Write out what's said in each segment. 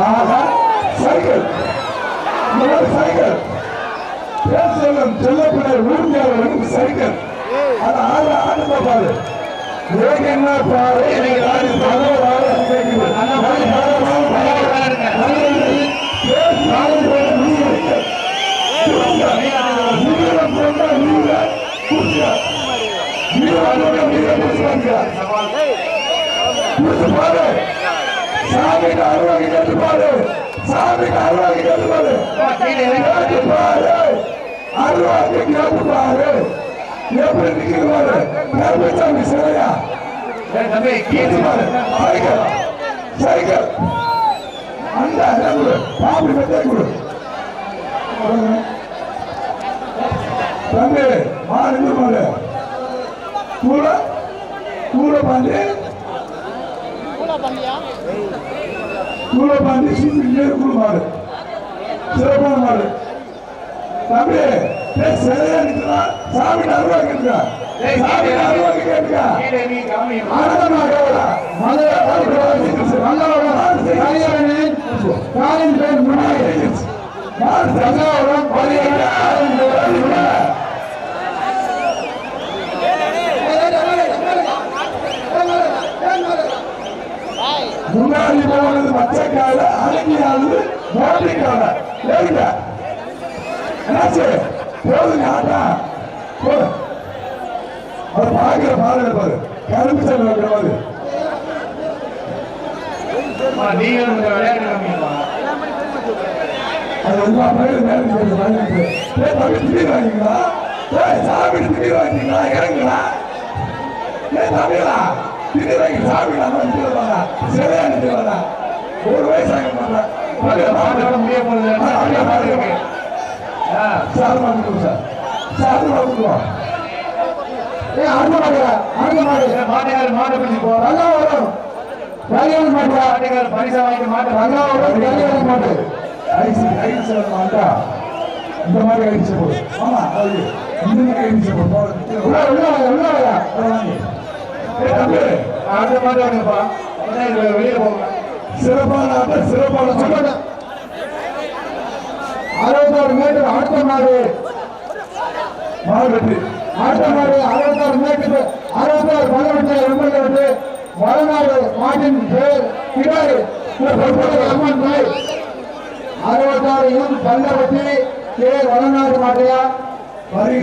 ஆஹா cycle. இந்த மாதிரி cycle. பேர் செல்லும் செல்லப்பிள்ளை ஊர்தியாளர்களுக்கு சைக்கிள். அது ஆறு ஆடுத பாரு. ஏக என்ன பாரு? எனக்கு ஆடு பதினோரு ஆடு கேட்குது பேர் நாலு பேர் நீங்க நீளம் போட்டா நீங்க குடிச்சா நீளம் போட்டா நீங்க குடிச்சாங்க குடிச்சு பாரு. சாமிக்கு அருவாக்கி கேட்டு பாரு சாமிக்கு அருவாக்கி கேட்டு பாரு கேட்டு பாரு அருவாக்கி கேட்டு பாரு எப்படி சிலையா சைக்கிள். சைக்கிள். அந்த கொடு. பாப்பி மெத்தே கொடு. தம்பி மாடு கூட கூட பாண்டி கூட பாண்டி சுத்தி கூட மாடு. சிறப்பான மாடு. தம்பி சரியா நிக்கிறா? சாமி அருவா கேட்டுக்கா? சாமி அருவா கேட்டுக்கா? ஆனந்த மாடோட மதுரை காலின் பேர் முன்னாடி மாடு சங்காவரம் முன்னாடி போனது மச்சக்கால அழகியானது மோட்டிக்கால. ஏறிங்க என்னாச்சு? போதுங்க ஆட்டா போது அவர் பார்க்கிற பாருங்க பாரு. கரும்பு செல்வம் வைக்கிற மாதிரி. அது எல்லா நேரம் செய்யுது வாங்கிட்டு திடீர் வாங்கிங்களா ஏய் சாமி திடீர் இறங்குங்களா? திடீர் வாங்கி சாமி நான் வந்து ஒரு வயசாக சார் சார் சார் இந்த மாதிரி ஐசி போடு ஆமா இந்த மாதிரி ஐசி போடு உள்ள உள்ள உள்ள வாங்க. அதை வாங்கி. ஏய் தம்பி, சிறப்பான ஆட்டம் சிறப்பான சொல்லுங்க அறுபத்தாறு மீட்டர் ஆட்ட மாடு மாடு மாடு அறுபத்தாறு மீட்டர் அறுபத்தாறு பதினெட்டு எண்பது வடநாடு மாட்டின் பேர் கிடாரி அம்மன் தாய் அறுபத்தாறு எம் பல்லவத்தி கே வடநாடு மாட்டையா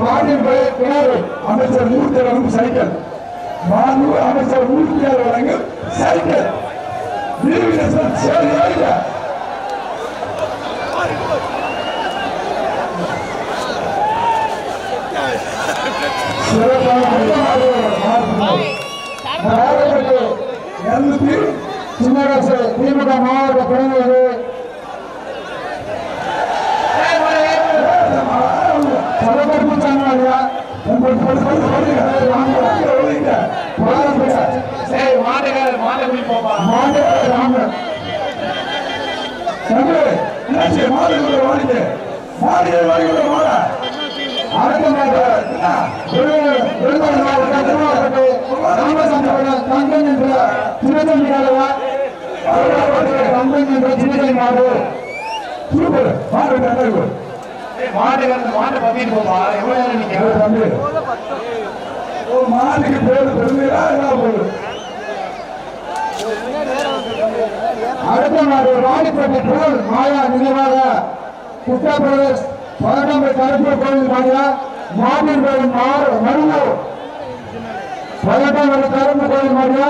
மாட்டின் பெயர் கிணறு அமைச்சர் மூர்த்தி சைக்கிள் மாண்பு அமைச்சர் மூர்த்தியார் வழங்கும் சைக்கிள் நீர்வீரசன் சரி ஏறுங்க. சிறப்பான மாடு, மாடு. மாடுபட்டு எழுநூத்தி சின்னரசு திமுக மாவட்ட பிரதிநிதி சரபர்பு சாமியா சூப்பர் மாடு. கட்டாயம் தம்பி ஒரு மாட்டுக்கு பேர் பெருமையா என்ன போகுது. அடுத்த நாடு போல் மாயா நினைவாக குட்டா பிரதேஷ் பதினொன்று கருப்பூர் கோவில் மாயா மாமீன் கோவில் மாறு மருவூர் கருப்பு கோவில் மாயா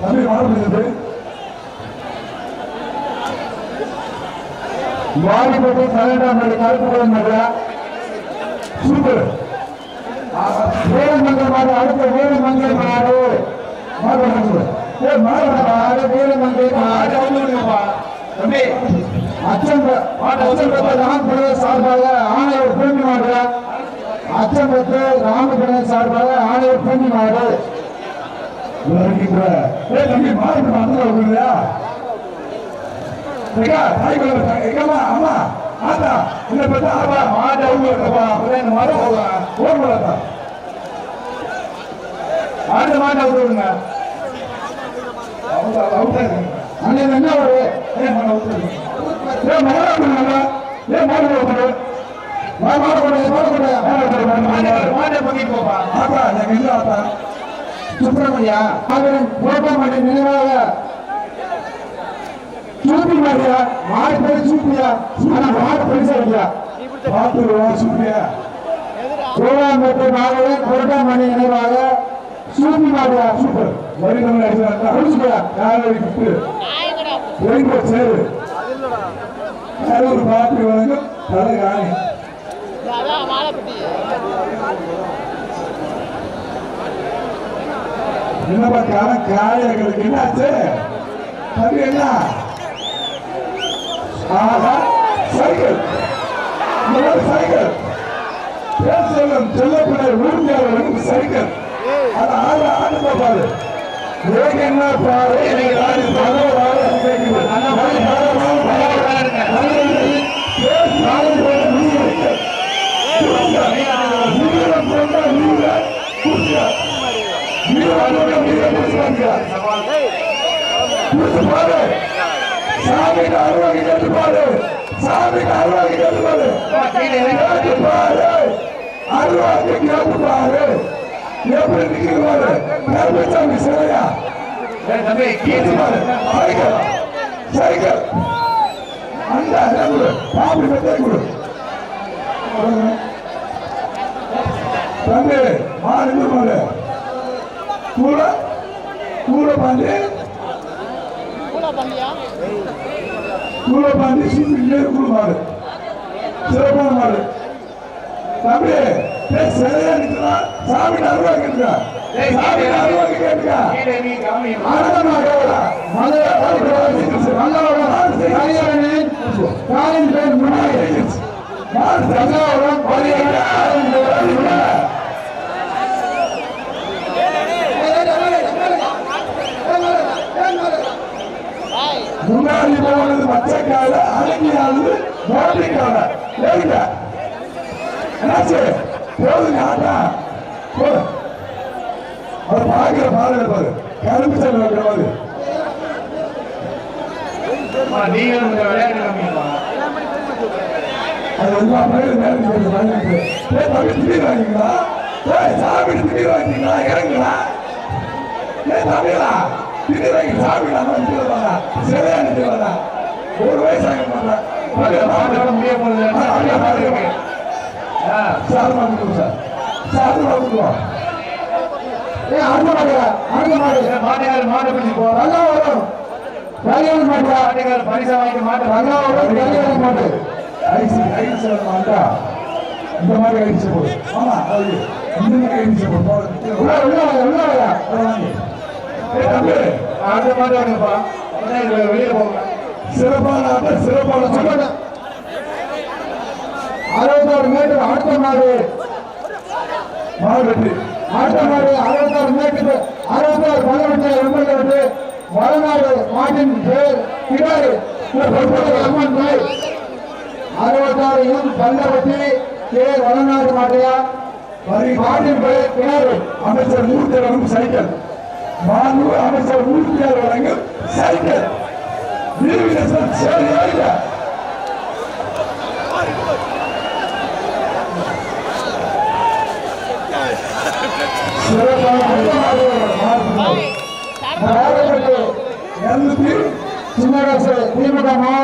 தம்பி பதினெட்டாம் கருப்பு கோவில் மாயா சூப்பர். வேலுமங்கல் மாடு அடுத்த வேலுமங்கல் மாடு மாடு வந்து சார்பாக ஆணையர் பூமி மாடு அச்சம்பத்து ராமபுரம் சார்பாக ஆணையர் பூமி மாடு அம்மா ஆத்தா இந்த பத்தா ஆபா மாடு அவங்க இருக்கப்பா அப்பதான் இந்த மாடு போகலாம் ஓர் மாட்டா மாட்டு மாட்டை விட்டுருங்க ஏ மகளா பண்ணாங்க ஏ மாடு போடு மாடு போடு மாடு போடு மாடு போடு போப்பா ஆப்பா நான் இல்ல ஆப்பா சுப்பிரமணியா நினைவாக சூப்பி மாதிரியா மாடு பேர் சூப்பியா ஆனா மாடு பெருசா இல்லையா பாத்துருவா சூப்பியா நினைவாக சூப்பி மாதிரியா சூப்பர். வரி நம்ம அடிச்சுடா முடிச்சுக்கா யாரும் கிஃப்ட் ரெயின்போ சேரு ஒரு பாட்டு வழங்கும் தலை காணி அதான் மாலைப்பட்டி என்னப்பா காலம் காயங்களுக்கு என்னாச்சு அது என்ன ஆஹா சைக்கிள். சைக்கிள் பேர் செல்லப்பிள்ளை ஊர்ந்தியாளர்களுக்கு சைக்கிள் அது ஆறு ஆண்டு பாரு சாமிக்கு அருவாக்கி கட்டுப்பாடு சாமிக்கு அருவாக்கி கட்டுப்பாடு கட்டுப்பாடு அருவாக்கி கட்டுப்பாடு எப்படி நிற்கிறாரு கருப்பசாமி சிலையா சைக்கிள் சைக்கிள் அந்த கொடு பாம்பு பெற்றே கொடு தம்பி மாடு இந்த கூட கூட பாண்டி கூட பாண்டி மாடு சிறப்பான மாடு தம்பி சிலையா நிக்கிறா? சாமி அருவா கேட்டுக்கா சாமி அருவா கேட்டுக்கா பாய் முன்னாடி போனது மச்சக்கால அடங்கியானது மோட்டிக்கால ஏங்க என்னாச்சு? போதுங்க ஆட்டா போது அதை பார்க்கிற பாருங்க பாரு. கருப்பு மாதிரி. அது எல்லா பயிரும் நேரம் திடீர் வாங்கிங்களா சாமி திடீர் வாங்கிங்களா இறங்குங்களா ஏ தம்பிகளா திடீர் வாங்கி சாமி வந்து சிலையா வரா ஒரு வயசாக மாட்டேன். சார் வாங்கிக்கோ சார். சார் வாங்கிக்கோ ஏ அடுத்த மாடு அடுத்த மாடு. நல்லா வரும். கல்யாணம் மாட்டா பரிசா வாங்கி மாட்டேன் நல்லா வரும். கல்யாணம் மாட்டு ஐசி ஐசி மாட்டா. இந்த மாதிரி ஐசி போடு. ஆமா அது இந்த மாதிரி ஐசி போடு. உள்ள வாங்க. தம்பி. வாங்கப்பா போங்க. சிறப்பான சிறப்பான சொல்லுங்க அறுபத்தாறு மீட்டர் அடுத்த மாடு. மாடு மாடு அறுபத்தாறு மீட்டர் அறுபத்தாறு பதினெட்டு எண்பத்தி ரெண்டு வடநாடு மாட்டின் பேர் கிடாரி அம்மன் கோயில் அறுபத்தாறு எம் பல்லவத்தி கே. வடநாடு மாட்டையா. மாட்டின் பேர் கிணறு அமைச்சர் மூர்த்தி வழங்கும் சைக்கிள். மாண்பு அமைச்சர் மூர்த்தியார் வழங்கும் சைக்கிள். நீர்வீரசன் சரி ஆயிட்ட சிறப்பான பாய் சின்னரசு திமுக மாவட்ட